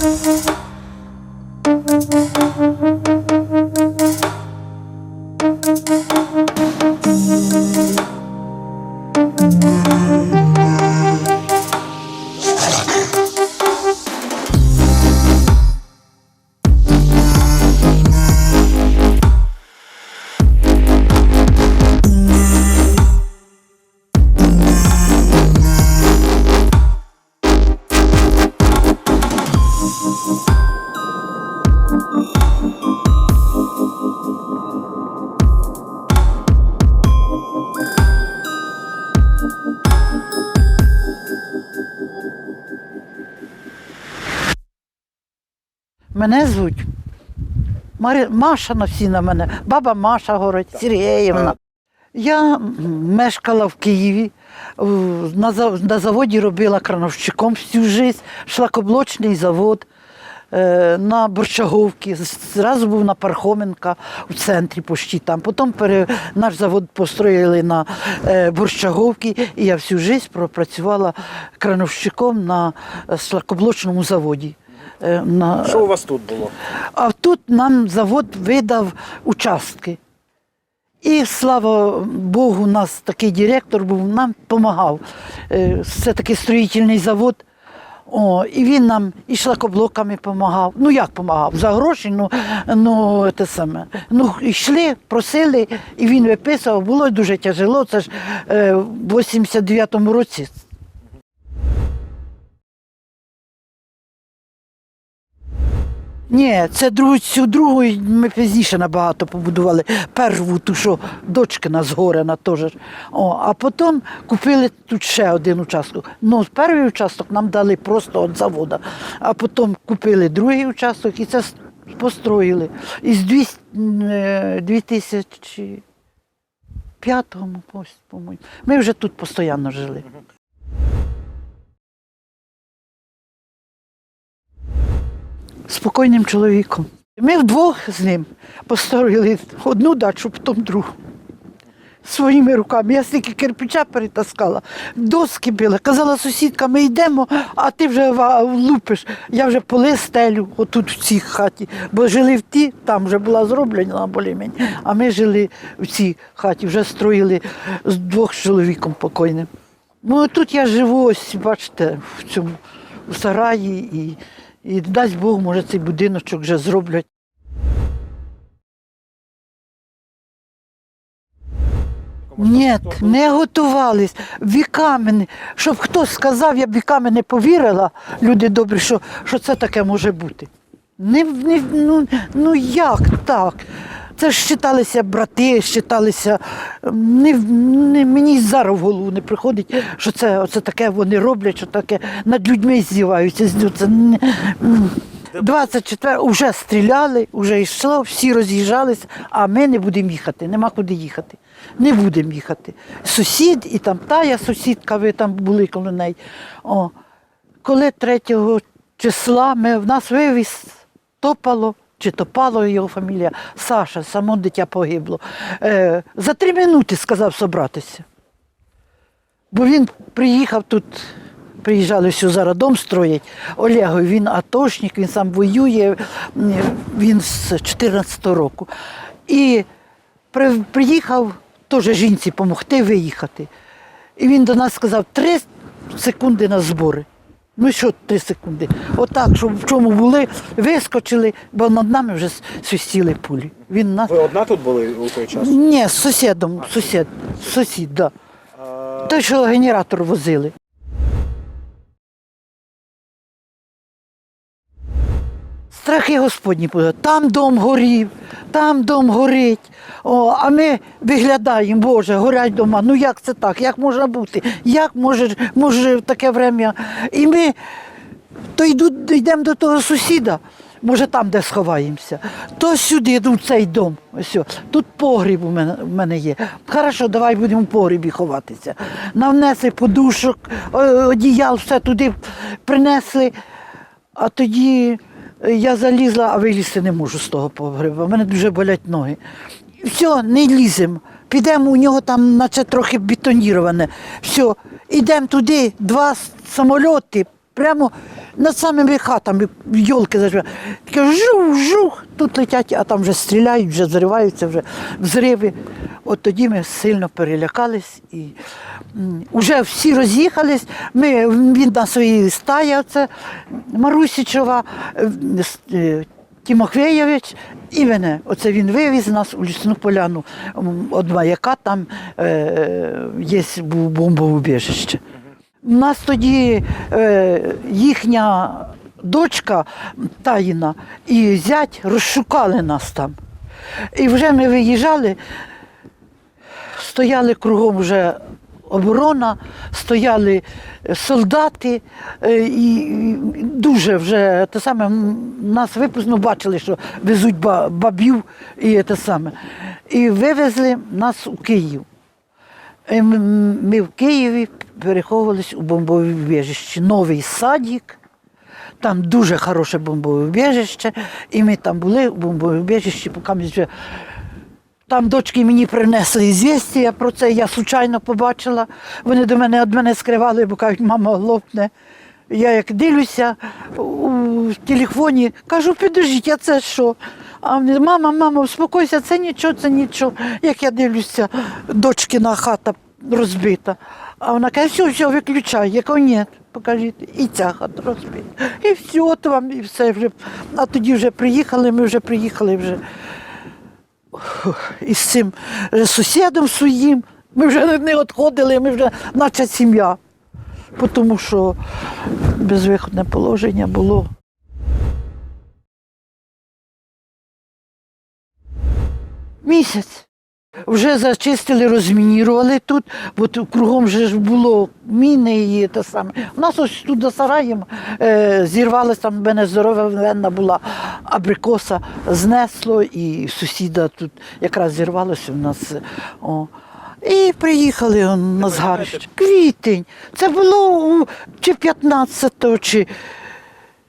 Thank you. Мене звуть Марі... Маша на всі на мене, баба Маша говорить, Сергіївна. Я мешкала в Києві, на, заводі робила крановщиком всю життя, шлакоблочний завод е, на Борчаговці. Зразу був на Пархоменка у центрі почти там. Потім пере, наш завод построїли на е, Борчаговці, і я всю життя пропрацювала крановщиком на е, шлакоблочному заводі. Е, на, Що у вас тут було? а тут нам завод видав участки. І слава Богу, у нас такий директор був, нам допомагав. Це такий строїтельний завод. О, і він нам і шлакоблоками допомагав. Ну як допомагав? За гроші, ну, ну те саме. Ну, йшли, просили, і він виписував. Було дуже тяжело. Це ж е, в 89-му році Ні, це другу, цю другу ми пізніше набагато побудували. Перву, ту, що дочкина згорена теж. О, а потім купили тут ще один участок. Ну, перший участок нам дали просто від заводу, а потім купили другий участок і це построїли. І з 200, е, 2005 по-моєму. Ми вже тут постійно жили. Спокійним чоловіком. Ми вдвох з ним построїли одну дачу, потім другу. Своїми руками. Я стільки кирпича перетаскала, доски била. Казала сусідка, ми йдемо, а ти вже лупиш. Я вже поли стелю отут в цій хаті. Бо жили в ті, там вже була зроблена болімень, а ми жили в цій хаті, вже строїли з двох чоловіком покойним. Ну тут я живу, ось бачите, в цьому у сараї і, і дасть Бог, може, цей будиночок вже зроблять. Ні, не готувались. Віками, щоб хтось сказав, я б віками не повірила, люди добрі, що, що це таке може бути. Не, не, ну, ну як так? Це ж считалися брати, считалися. Не, не, мені зараз в голову не приходить, що це оце таке вони роблять, що таке над людьми здіваються. Це не, 24 вже стріляли, вже йшло, всі роз'їжджалися, а ми не будемо їхати, нема куди їхати. Не будемо їхати. Сусід і там тая сусідка, ви там були коло неї. О, коли 3 числа ми, в нас вивіз топало, чи топало його фамілія, Саша, само дитя погибло. Е, за три минути сказав собратися. Бо він приїхав тут, приїжджали сюди зараз дом строять. Олегові, він атошник, він сам воює, він з 14-го року. І при, приїхав теж жінці допомогти виїхати. І він до нас сказав, три секунди на збори. Ну що три секунди? Отак, щоб в чому були, вискочили, бо над нами вже свистіли пулі. Він нас. Ви одна тут були у той час? Ні, з сусідом, сусід, сусід, да. Той, що генератор возили. Страхи Господні були. Там дом горів, там дом горить. О, а ми виглядаємо, Боже, горять дома. Ну як це так? Як може бути? Як може, може в таке время? І ми то йдемо до того сусіда, може там, де сховаємося, то сюди, у цей дом. Ось, тут погріб у мене, у мене є. Хорошо, давай будемо в погрібі ховатися. Навнесли подушок, одіял, все туди принесли. А тоді я залізла, а вилізти не можу з того погреба. У мене дуже болять ноги. Все, не ліземо. Підемо, у нього там наче трохи бетоніроване. Все, йдемо туди, два самоліти. Прямо над самими хатами йолки заживали. Таке жух, жух, тут летять, а там вже стріляють, вже зриваються, вже взриви. От тоді ми сильно перелякались і вже всі роз'їхались. Ми, він на своїй стаї, оце Марусічова, е, е, Тимофєєвич і мене. Оце він вивіз нас у лісну поляну. От маяка там е, є бу- бомбоубіжище. У нас тоді е, їхня дочка таїна і зять розшукали нас там. І вже ми виїжджали, стояли кругом вже оборона, стояли солдати, е, і дуже вже те саме нас випусну бачили, що везуть ба- бабів і те саме. І вивезли нас у Київ. М- Ми в Києві переховувались у бомбовій убіжищі. Новий садик. Там дуже хороше бомбове убіжище. І ми там були у бомбовій убіжищі, поки ми вже там дочки мені принесли звістя про це, я случайно побачила. Вони до мене від мене скривали, бо кажуть, мама лопне. Я як дивлюся у телефоні, кажу, підождіть, а це що? А вони, мама, мама, успокойся, це нічого, це нічого. Як я дивлюся, дочкина хата розбита. А вона каже, все, все, виключай. Я кажу, ні, покажіть. І ця хата розбита. І все, от вам, і все вже. А тоді вже приїхали, ми вже приїхали вже із цим сусідом своїм. Ми вже не відходили, ми вже наче сім'я. Тому що безвиходне положення було. Місяць. Вже зачистили, розмінірували тут, бо тут кругом вже ж було міни і те саме. У нас ось тут за сараєм е, зірвалося, там в мене здоровенна була абрикоса, знесло, і сусіда тут якраз зірвалося у нас. О. І приїхали он, на згарище. Квітень. Це було чи 15-го, чи.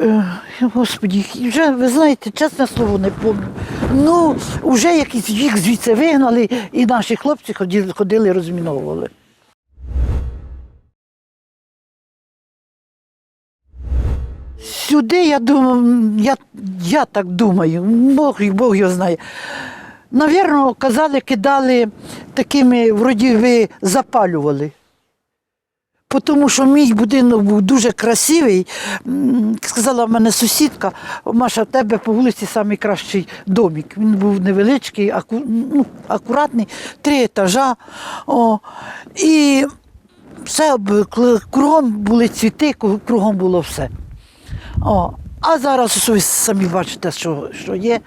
Е, Господі, вже ви знаєте, чесне слово, не пам'ятаю. Ну, вже якісь їх звідси вигнали, і наші хлопці ходили, розміновували. Сюди, я думаю, я, я так думаю, Бог, Бог його знає. Навірно, казали, кидали такими, вроді ви запалювали. Тому що мій будинок був дуже красивий. Сказала в мене сусідка, Маша, в тебе по вулиці найкращий домик. Він був невеличкий, аку, ну, акуратний, три етажа. О, і все, кругом були цвіти, кругом було все. О, а зараз ви самі бачите, що, що є.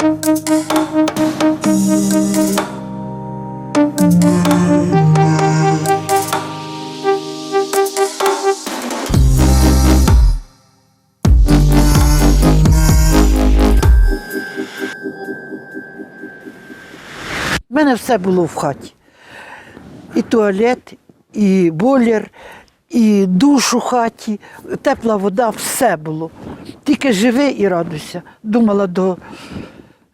У мене все було в хаті. І туалет, і бойлер, і душ у хаті, тепла вода, все було. Тільки живи і радуйся. Думала до.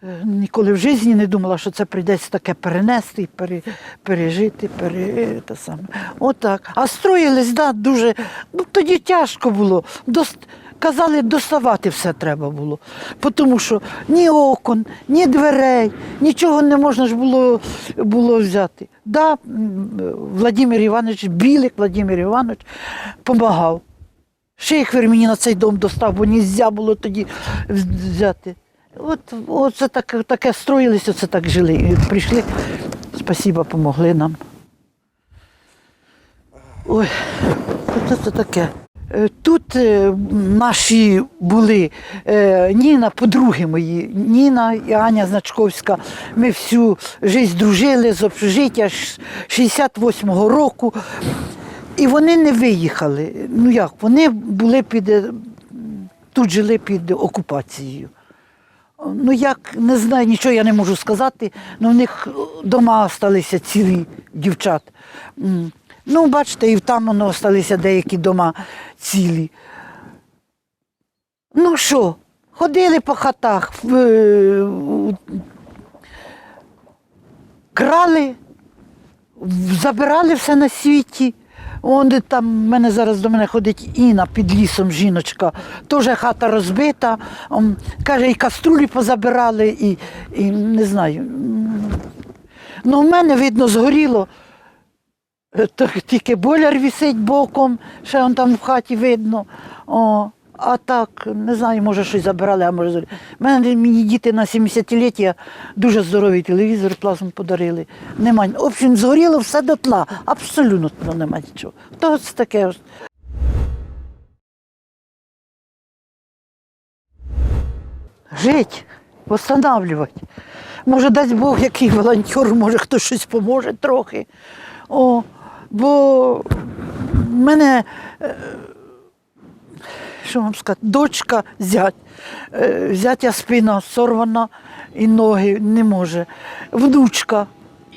Е, Ніколи в житті не думала, що це прийдеться таке перенести, пере, пережити, пере, те саме. Отак. А строїлись, да, дуже. Ну, тоді тяжко було. Дос, казали, доставати все треба було. Тому що ні окон, ні дверей, нічого не можна ж було, було взяти. Да, Владимир Іванович, Білик Владимир Іванович, допомагав. Шейхвер мені на цей дом достав, бо нельзя було тоді взяти. От, от це так, таке строїлися, це так жили. І прийшли, спасіба, помогли нам. Ой, що це таке? Е, Тут е, наші були е, Ніна, подруги мої, Ніна і Аня Значковська. Ми всю життя дружили з общежиття 68-го року. І вони не виїхали. Ну як, вони були під, тут жили під окупацією. Ну як, не знаю, нічого я не можу сказати, але в них дома залишилися цілі дівчат. Ну, бачите, і там воно залишилися деякі дома цілі. Ну що, ходили по хатах, в- крали, забирали все на світі. Он там в мене зараз до мене ходить Інна під лісом, жіночка. Теж хата розбита. Каже, і каструлі позабирали, і, і не знаю. Ну, в мене, видно, згоріло. Е, Тільки боляр висить боком, ще он там в хаті видно. О, а так, не знаю, може щось забирали, а може зорі. Мене мені діти на 70-ліття дуже здоровий телевізор плазм подарили. Нема. В общем, згоріло все дотла. Абсолютно нема нічого. То це таке. ось. Жить, восстанавливати. Може, дасть Бог, який волонтер, може хтось щось поможе трохи. О, бо в мене, е, що вам сказати, дочка, зять. Е, Зятя спина сорвана і ноги не може. Внучка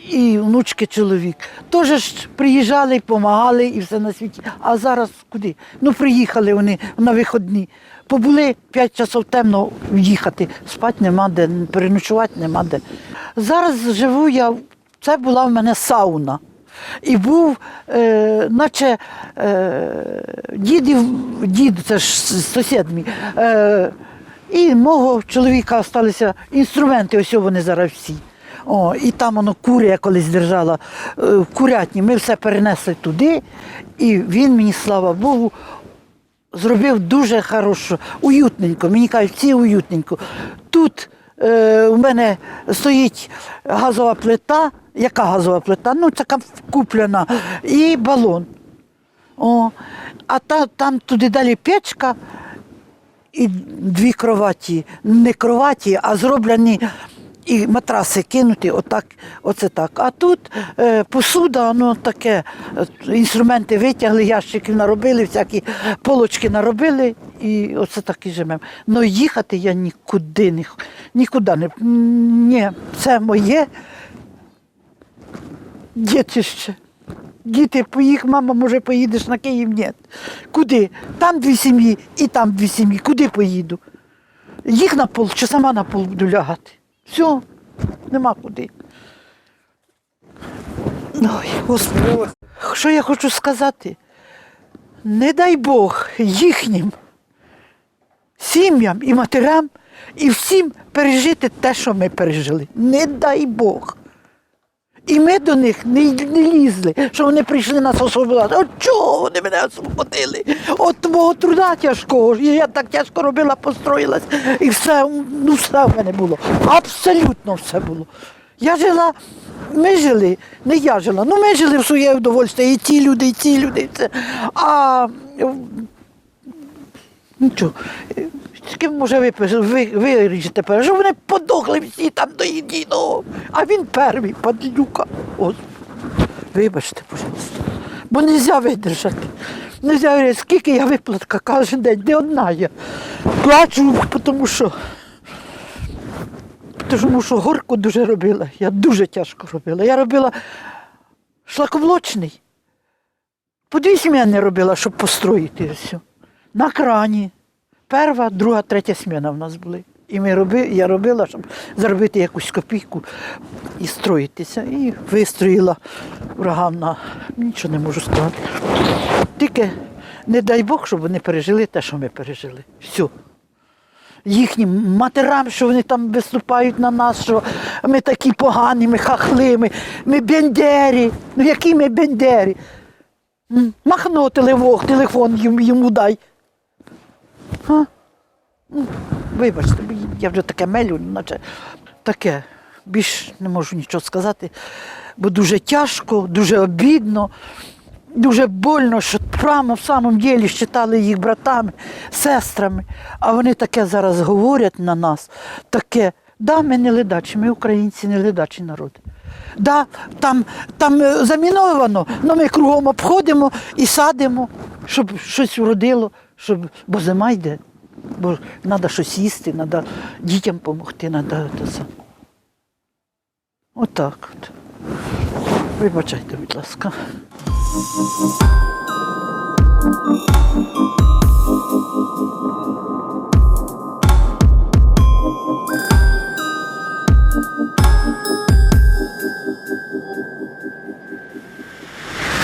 і внучки чоловік. Теж ж приїжджали, допомагали і все на світі. А зараз куди? Ну, приїхали вони на виходні. Побули 5 часов темно їхати, спати нема де, переночувати нема де. Зараз живу я, це була в мене сауна. І був, е, наче е, дідів, дід, це ж сусід мій. Е, і мого чоловіка залишилися інструменти, ось вони зараз всі. О, і там воно кури я колись держала е, курятні. Ми все перенесли туди, і він мені, слава Богу, зробив дуже хорошо, уютненько. Мені кажуть, всі уютненько. Тут у мене стоїть газова плита. Яка газова плита? Ну, така куплена, і балон. О, а та, там туди далі печка і дві кроваті. Не кроваті, а зроблені і матраси кинуті, отак, оце так. А тут е, посуда, ну таке, е, інструменти витягли, ящиків наробили, всякі полочки наробили, і оце так і живемо. Ну їхати я нікуди не нікуди не. Ні, це моє дітище. Діти, поїх, мама, може, поїдеш на Київ? Ні. Куди? Там дві сім'ї і там дві сім'ї. Куди поїду? Їх на пол чи сама на пол буду лягати. Все, нема куди. Ой, Господи. Що я хочу сказати? Не дай Бог їхнім сім'ям і матерям і всім пережити те, що ми пережили. Не дай Бог. І ми до них не, не лізли, що вони прийшли нас освободити. От чого вони мене освободили? От мого труда тяжкого. Я так тяжко робила, построїлась, і все, ну все в мене було. Абсолютно все було. Я жила, ми жили, не я жила, ну ми жили в своє удовольствие, і ті люди, і ці люди. І це. А Нічого. Ким може випиш- ви, що вони подохли всі там до єдиного. А він первий, падлюка. Вибачте, пожалуйста. Бо не можна видержати. Не можна скільки я виплатка кожен день, де одна я. Плачу, тому що. Тому що горку дуже робила. Я дуже тяжко робила. Я робила шлакоблочний. По дві сміни робила, щоб построїти все. На крані. Перша, друга, третя сміна в нас були. І ми роби, я робила, щоб заробити якусь копійку і строїтися. І вистроїла врагам на нічого не можу сказати. Тільки не дай Бог, щоб вони пережили те, що ми пережили. Все. Їхнім матерам, що вони там виступають на нас, що ми такі погані, ми хахли, ми, ми бендері. Ну які ми бендері? Махно телефон, телефон йому дай. А? Ну, Вибачте, я вже таке мелю, наче таке. Більш не можу нічого сказати, бо дуже тяжко, дуже обідно, дуже больно, що прямо в самому ділі считали їх братами, сестрами, а вони таке зараз говорять на нас, таке. Да, ми не ледачі, ми українці не ледачий народ. Да, там, там е, заміновано, але ми кругом обходимо і садимо, щоб щось вродило, щоб, бо зима йде. Бо треба щось їсти, треба дітям допомогти, треба це. Отак от. Вибачайте, будь ласка.